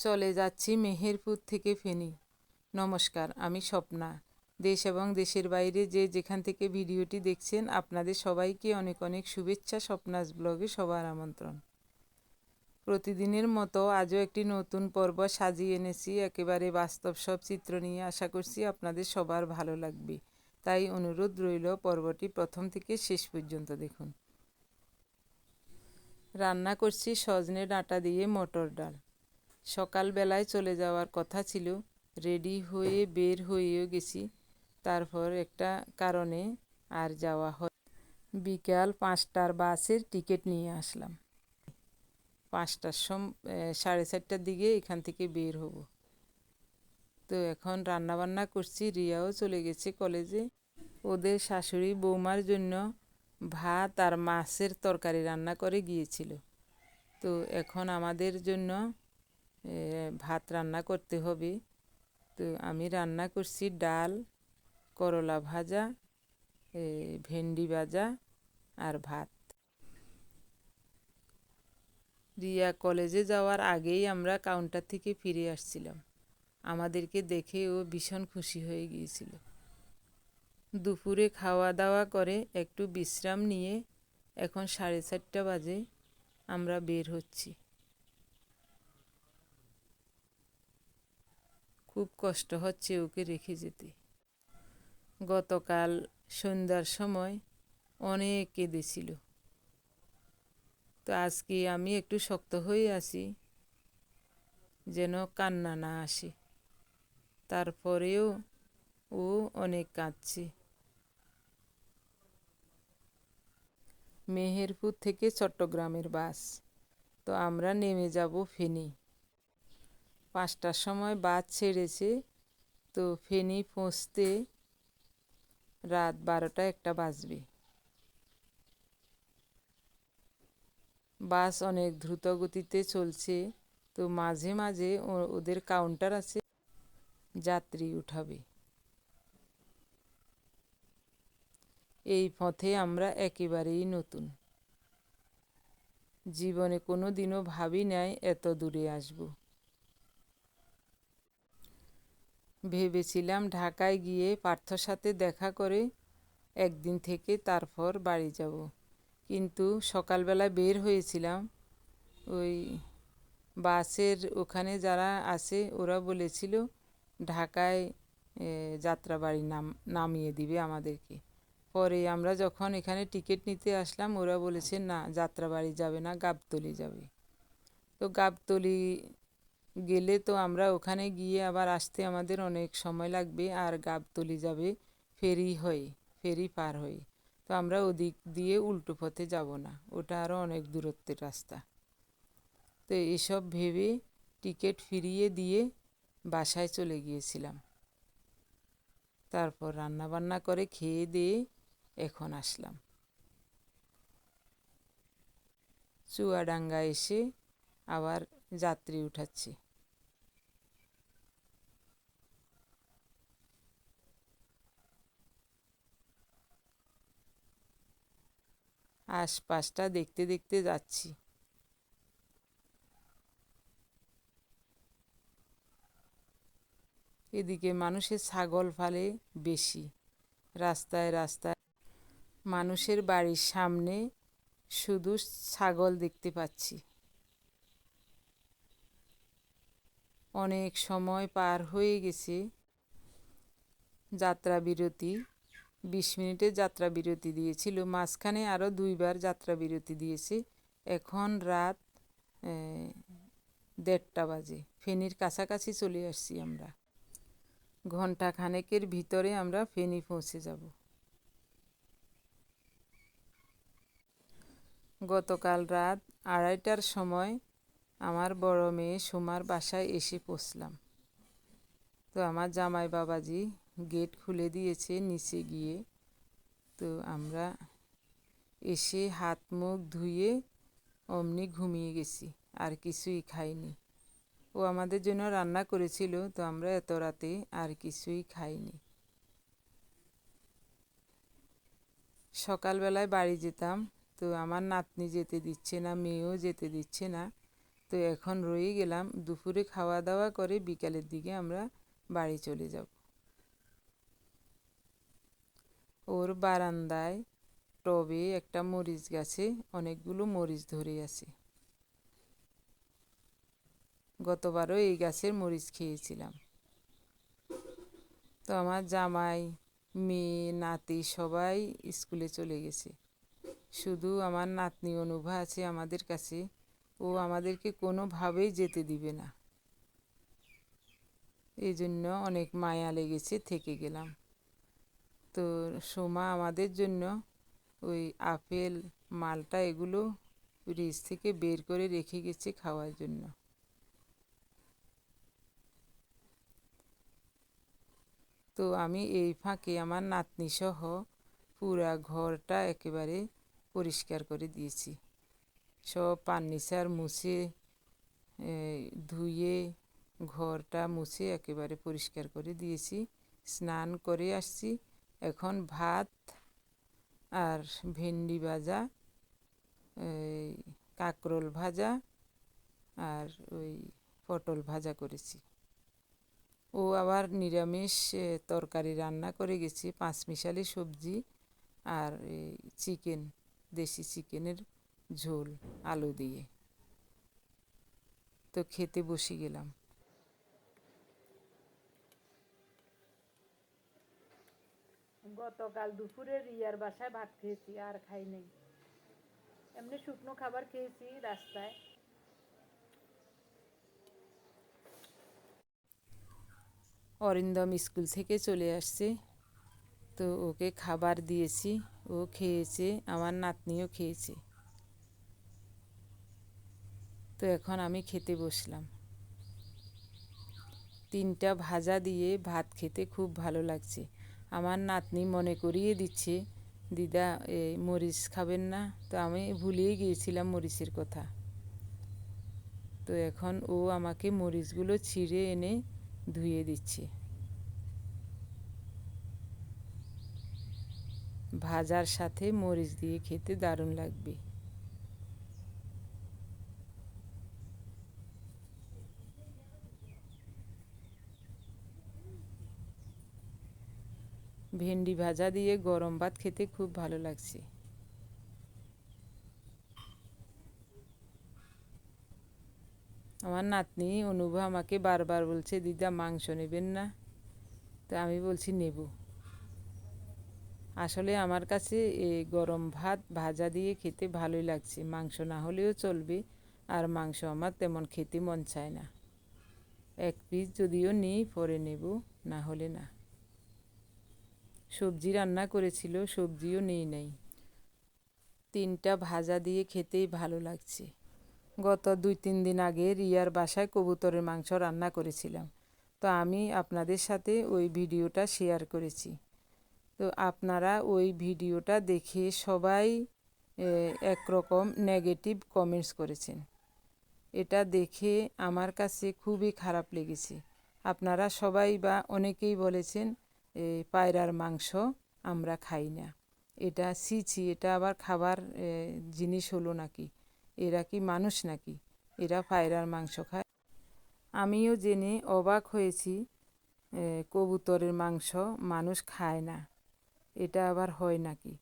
চলে যাচ্ছি মেহেরপুর থেকে ফেনী। নমস্কার, আমি স্বপ্না। দেশ এবং দেশের বাইরে যে যেখান থেকে ভিডিওটি দেখছেন, আপনাদের সবাইকে অনেক অনেক শুভেচ্ছা স্বপ্নাস ব্লগে সবার আমন্ত্রণ। প্রতিদিনের মতো আজও একটি নতুন পর্ব সাজিয়ে এনেছি, একেবারে বাস্তব সব চিত্র নিয়ে আশা করছি আপনাদের সবার ভালো লাগবে। তাই অনুরোধ রইল পর্বটি প্রথম থেকে শেষ পর্যন্ত দেখুন। রান্না করছি সজনে ডাঁটা দিয়ে মটর ডাল। সকালবেলায় চলে যাওয়ার কথা ছিল। রেডি হয়ে বের হয়েও গেছি। তারপর একটা কারণে আর যাওয়া হয়। বিকাল পাঁচটার বাসের টিকিট নিয়ে আসলাম। পাঁচটার সম সাড়ে চারটার দিকে এখান থেকে বের হব। তো এখন রান্নাবান্না করছি। রিয়াও চলে গেছে কলেজে। ওদের শাশুড়ি বৌমার জন্য ভাত আর মাছের তরকারি রান্না করে গিয়েছিল। তো এখন আমাদের জন্য ভাত রান্না করতে হবে। তো আমি রান্না করছি ডাল, করলা ভাজা ভেন্ডি ভাজা আর ভাত। রিয়া কলেজে যাওয়ার আগেই আমরা কাউন্টার থেকে ফিরে আসছিলাম। আমাদেরকে দেখে ও ভীষণ খুশি হয়ে গিয়েছিল। দুপুরে খাওয়া দাওয়া করে একটু বিশ্রাম নিয়ে এখন সাড়ে চারটা বাজে আমরা বের হচ্ছি। খুব কষ্ট হচ্ছে ওকে রেখে যেতে। গতকাল সন্ধ্যার সময় অনেক কেঁদেছিল। তো আজকে আমি একটু শক্ত হয়ে আছি, যেন কান্না না আসে। তারপরেও ও অনেক কাঁদছে। মেহেরপুর থেকে চট্টগ্রামের বাস। তো আমরা নেমে যাব ফেনী। পাঁচটার সময় বাস ছেড়েছে, তো ফেনী পৌঁছতে রাত বারোটা একটা বাজবে। বাস অনেক দ্রুত গতিতে চলছে, তো মাঝে মাঝে ওদের কাউন্টার আছে, যাত্রী উঠাবে। এই পথে আমরা একেবারেই নতুন। জীবনে কোনো দিনও ভাবি নাই এত দূরে আসব। ভেবেছিলাম ঢাকায় গিয়ে পার্থর সাথে দেখা করে একদিন থেকে তারপর বাড়ি যাব। কিন্তু সকালবেলা বের হয়েছিলাম। ওই বাসের ওখানে যারা আছে, ওরা বলেছিল, ঢাকায় যাত্রাবাড়ি নাম, নামিয়ে দিবে আমাদেরকে। পরে আমরা যখন এখানে টিকিট নিতে আসলাম, ওরা বলেছে, না, যাত্রাবাড়ি যাবে না, গাবতলি যাবে। তো গাবতলি গেলে তো আমরা ওখানে গিয়ে আবার আসতে আমাদের অনেক সময় লাগবে, আর গাবতলি যাবে, ফেরি হয়ে, ফেরি পার হয়ে। তো আমরা ওদিক দিয়ে উল্টো পথে যাব না, ওটা আরও অনেক দূরত্বের রাস্তা। তো এসব ভেবে টিকিট ফিরিয়ে দিয়ে বাসায় চলে গিয়েছিলাম। তারপর রান্না বান্না করে খেয়ে দিয়ে এখন আসলাম। চুয়াডাঙ্গা এসে আবার যাত্রী উঠাচ্ছি। আশপাশটা দেখতে দেখতে যাচ্ছি। এদিকে মানুষের ছাগল ফালে বেশি। রাস্তায় রাস্তায় মানুষের বাড়ির সামনে শুধু ছাগল দেখতে পাচ্ছি। অনেক সময় পার হয়ে গেছে। যাত্রা বিরতি, বিশ মিনিটের যাত্রা বিরতি দিয়েছিল। মাঝখানে আরও দুইবার যাত্রা বিরতি দিয়েছে। এখন রাত দেড়টা বাজে। ফেনীর কাছাকাছি চলে আসছি আমরা। ঘণ্টা খানেকের ভিতরে আমরা ফেনী পৌঁছে যাব। গতকাল রাত আড়াইটার সময় আমার বড় মেয়ে সোমার বাসায় এসে পৌঁছলাম। তো আমার জামাই বাবাজি গেট খুলে দিয়েছে নিচে গিয়ে। তো আমরা এসে হাত মুখ ধুয়ে অমনি ঘুমিয়ে গেছি, আর কিছুই খাইনি। ও আমাদের জন্য রান্না করেছিল, তো আমরা এত রাতে আর কিছুই খাইনি। সকালবেলায় বাড়ি যেতাম, তো আমার নাতনি যেতে দিচ্ছে না, মেয়েও যেতে দিচ্ছে না। তো এখন রয়ে গেলাম দুপুরে খাওয়া দাওয়া করে বিকালের দিকে আমরা বাড়ি চলে যাব। ওর বারান্দায় টবে একটা মরিচ গাছে অনেকগুলো মরিচ ধরে আছে। গতবারও এই গাছের মরিচ খেয়েছিলাম। তো আমার জামাই, মেয়ে, নাতি সবাই স্কুলে চলে গেছে। শুধু আমার নাতনি অনুভা আছে আমাদের কাছে। ও আমাদেরকে কোনোভাবেই যেতে দিবে না। এই জন্য অনেক মায়া লেগেছে, থেকে গেলাম। তো সোমা, আমাদের জন্য ওই আপেল, মালটা এগুলো ফ্রিজ থেকে বের করে রেখে গেছে খাওয়ার জন্য। তো আমি এই ফাঁকে আমার নাতনি সহ পুরা ঘরটা একেবারে পরিষ্কার করে দিয়েছি। সব ফার্নিচার মুছে ধুয়ে ঘরটা মুছে একেবারে পরিষ্কার করে দিয়েছি। স্নান করে আসছি। এখন ভাত আর ভেন্ডি ভাজা কাঁকরোল ভাজা আর ওই পটল ভাজা করেছি। ও আবার নিরামিষ তরকারি রান্না করে গেছি। পাঁচমিশালি সবজি আর চিকেন, দেশি চিকেনের ঝোল, আলু দিয়ে। তো খেতে বসে গেলাম। গতকাল দুপুরে রিয়ার বাসায় ভাত খেয়েছি, আর খাই নাই। এমনি শুকনো খাবার খেয়েছি রাস্তায়। অরিন্দম স্কুল থেকে চলে আসছে। তো ওকে খাবার দিয়েছি, ও খেয়েছে, আমার নাতনিও খেয়েছে। তো এখন আমি খেতে বসলাম। তিনটা ভাজা দিয়ে ভাত খেতে খুব ভালো লাগছে। আমার নাতনি মনে করিয়ে দিচ্ছে, দিদা এই মরিচ খাবেন না। তো আমি ভুলিয়ে গিয়েছিলাম মরিচের কথা। তো এখন ও আমাকে মরিচগুলো ছিঁড়ে এনে ধুয়ে দিচ্ছে। ভাজার সাথে মরিচ দিয়ে খেতে দারুণ লাগবে। ভেন্ডি ভাজা দিয়ে গরম ভাত খেতে খুব ভালো লাগছে। আমার নাতনি অনুভব আমাকে বারবার বলছে, দিদা, মাংস নেবেন না। তো আমি বলছি, নেব। আসলে আমার কাছে এই গরম ভাত ভাজা দিয়ে খেতে ভালোই লাগছে। মাংস না হলেও চলবে, আর মাংস আমার তেমন খেতে মন চায় না। এক পিস যদিও নিই, পরে নেব, না হলে না। সবজি রান্না করেছিল, সবজিও নেই নাই। তিনটা ভাজা দিয়ে খেতেই ভালো লাগছে। গত দুই তিন দিন আগে রিয়ার বাসায় কবুতরের মাংস রান্না করেছিলাম। তো আমি আপনাদের সাথে ওই ভিডিওটা শেয়ার করেছি। তো আপনারা ওই ভিডিওটা দেখে সবাই একরকম নেগেটিভ কমেন্টস করেছেন। এটা দেখে আমার কাছে খুবই খারাপ লেগেছে। আপনারা সবাই বা অনেকেই বলেছেন পায়রার মাংস আমরা খাই না। এটা ছিছি এটা আবার খাবার জিনিস হলো নাকি? এরা কি মানুষ নাকি? এরা পায়রার মাংস খায়। আমিও জেনে অবাক হয়েছি কবুতরের মাংস মানুষ খায় না। এটা আবার হয় নাকি?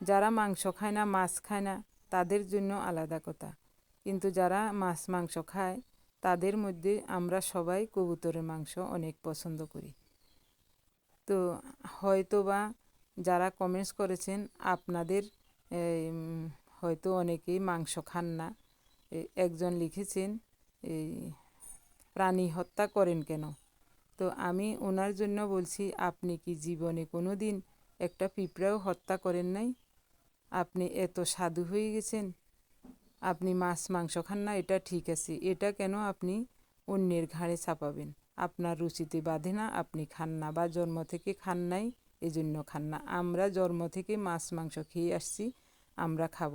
যারা মাংস খায় না, মাছ খায় না, তাদের জন্য আলাদা কথা। কিন্তু যারা মাছ, মাংস খায়, তাদের মধ্যে আমরা সবাই কবুতরের মাংস অনেক পছন্দ করি। তো হয়তো বা যারা কমেন্টস করেছেন, আপনাদের হয়তো অনেকেই মাংস খান না। একজন লিখেছেন, এই, প্রাণী হত্যা করেন কেন? তো আমি ওনার জন্য বলছি, আপনি কি জীবনে কোনো দিন একটা পিঁপড়াও হত্যা করেন নাই? আপনি এত সাধু হয়ে গেছেন। আপনি মাছ মাংস খান না, এটা ঠিক আছে। এটা কেন আপনি অন্যের ঘাড়ে চাপাবেন? আপনার রুচিতে বাঁধে না, আপনি খান না বা জন্ম থেকে খান নাই, এজন্য খান না। আমরা জন্ম থেকে মাছ, মাংস খেয়ে আসছি, আমরা খাব।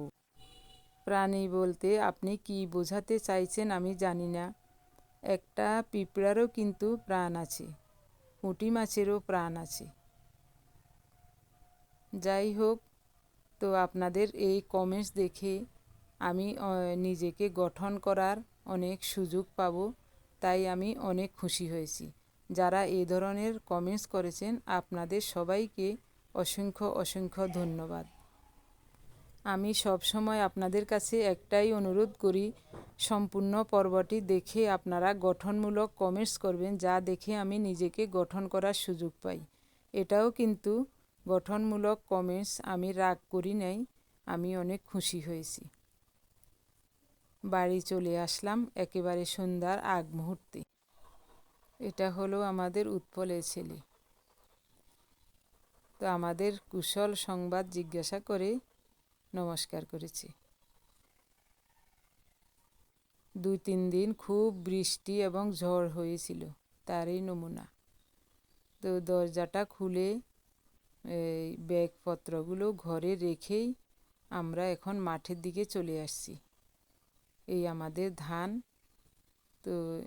প্রাণী বলতে আপনি কি বোঝাতে চাইছেন আমি জানি না। একটা পিঁপড়ারও কিন্তু প্রাণ আছে পুঁটি মাছেরও প্রাণ আছে। যাই হোক, তো আপনাদের এই কমেন্টস দেখে আমি নিজেকে গঠন করার অনেক সুযোগ পাব। তাই আমি অনেক খুশি হয়েছি। যারা এই ধরনের কমেন্টস করেছেন, আপনাদের সবাইকে অসংখ্য অসংখ্য ধন্যবাদ। আমি সব সময় আপনাদের কাছে একটাই অনুরোধ করি, সম্পূর্ণ পর্বটি দেখে আপনারা গঠনমূলক কমেন্টস করবেন, যা দেখে আমি নিজেকে গঠন করার সুযোগ পাই। এটাও কিন্তু গঠনমূলক কমেন্টস আমি রাগ করি নাই, আমি অনেক খুশি হয়েছি। বাড়ি চলে আসলাম, একেবারে সন্ধ্যার আগ মুহূর্তে। এটা হলো আমাদের উৎপলের ছেলে। তো আমাদের কুশল সংবাদ জিজ্ঞাসা করে নমস্কার করেছি। দুই তিন দিন খুব বৃষ্টি এবং ঝড় হয়েছিল, তারই নমুনা। তো দরজাটা খুলে এই ব্যাগপত্রগুলো ঘরে রেখেই আমরা এখন মাঠের দিকে চলে আসছি। এই আমাদের ধান। তো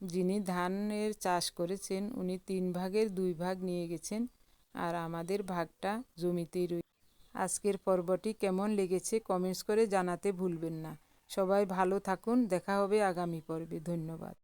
যিনি ধানের চাষ করেছেন, উনি তিন ভাগের দুই ভাগ নিয়ে গেছেন আর আমাদের ভাগটা জমিতেই রয়ে আজকের পর্বটি কেমন লেগেছে কমেন্টস করে জানাতে ভুলবেন না। সবাই ভালো থাকুন, দেখা হবে আগামী পর্বে। ধন্যবাদ।